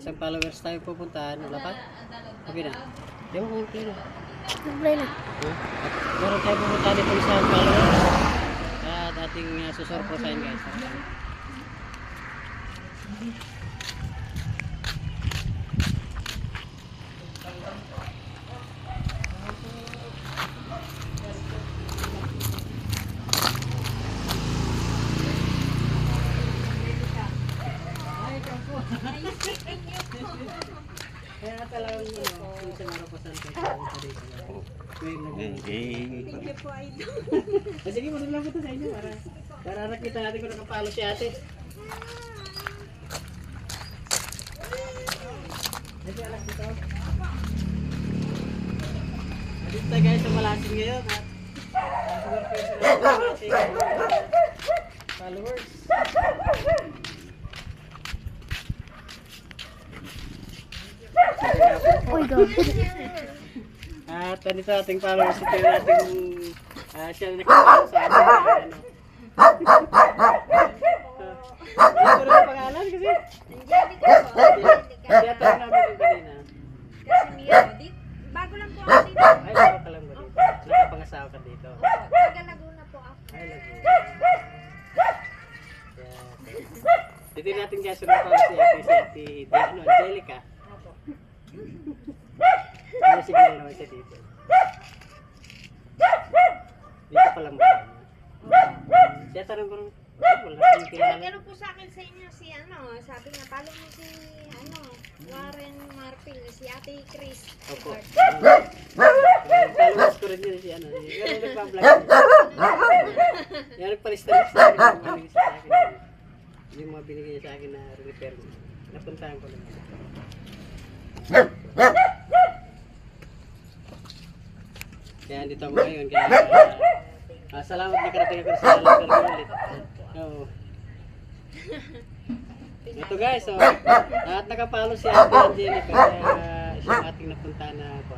isang followers tayo pupuntahan. Wala pa? Okay na. Ko yung pila. Libre na. Huh? At meron tayo pupuntahan dito isang followers. At ating uh, susurpresahin guys. Kaya talagang ano, sa marapasan tayo sa dito. Thank you po, Idol. Ah, sige, marunong lang ko to sa inyo para para nakita natin kung nakapalo si ate. Sige, alas dito. Nandito tayo guys sa Malasin ngayon at nasuwar ko yung ating followers. Uy, go. At ano sa ating followers, ito yung ating ah, siya na nakapalo sa ating ano. Ah, Ito rin ang pangalan kasi. Angelica po. Kaya tayo namin yung kanina. Casimiro. Di- Bago lang po ako dito. Ay, bago ka lang ba dito? Nakapangasawa ka dito. Taga Laguna po ako. Ay. Dito natin guys, sunod pa si ate, si ate, ano, Angelica. Ano signal naman siya dito. Dito pa lang ba? Siya tanong ko rin, wala kang kilala. Nag-ano po sa akin sa inyo si ano, sabi niya, follow mo si ano, Warren Marpil, si Ate Chris. Opo. Followers ko rin yun si ano. Pero nagpa-vlog. Yung binigay sa akin. Yung mga binigay niya sa akin na repair. Napuntahan ko lang. Kaya dito ako ngayon. Kaya ah, salamat na karating ako sa lugar ko ulit. Ito guys, so, at nakapalo si Ate Angelica kaya siya ang ating napuntahan na po.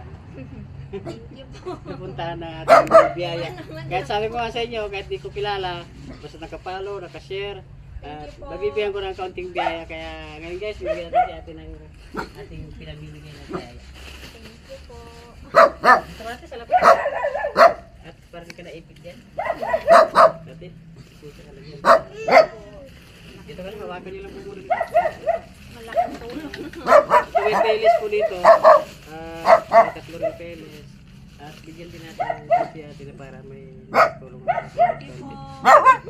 Napuntahan na ating biyaya. Kahit sabi ko nga sa inyo, kahit di ko kilala, basta nakapalo, nakashare, at mabibigyan ko ng kaunting biyaya. Kaya ngayon guys, bibigyan natin si Ate ng ating pinamimigay na biyaya. Thank you po. Ito natin sa lapit. At parang ka naipit yan. Dati, ikuta ka lang yan. Dito ka lang, hawakan niyo lang po muna. Malaking tulong. So may playlist po dito. Ah, may tatlo rin playlist. At bigyan din natin si ate na para may tulong Thank you po.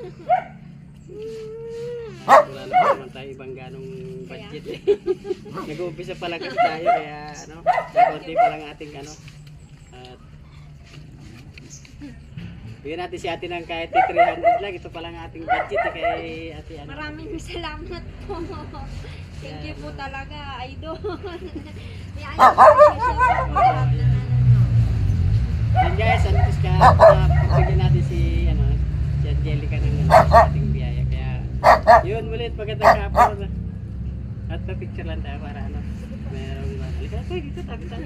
At wala na naman tayo ibang ganong budget eh. Nag-uumpisa pa lang kasi tayo kaya ano, konti pa lang ating ano. At bigyan natin si ate ng kahit 300 lang. Ito pa lang ating budget eh, kay ate ano. Maraming salamat po. Thank you po talaga, idol. May ayaw po siya sa Yan guys, ano ka, bigyan natin si, ano, si Angelica ng ano, ating yun, mulit, magandang hapon. At pa-picture lang tayo para ano, merong, halika na tayo dito, tabi tayo.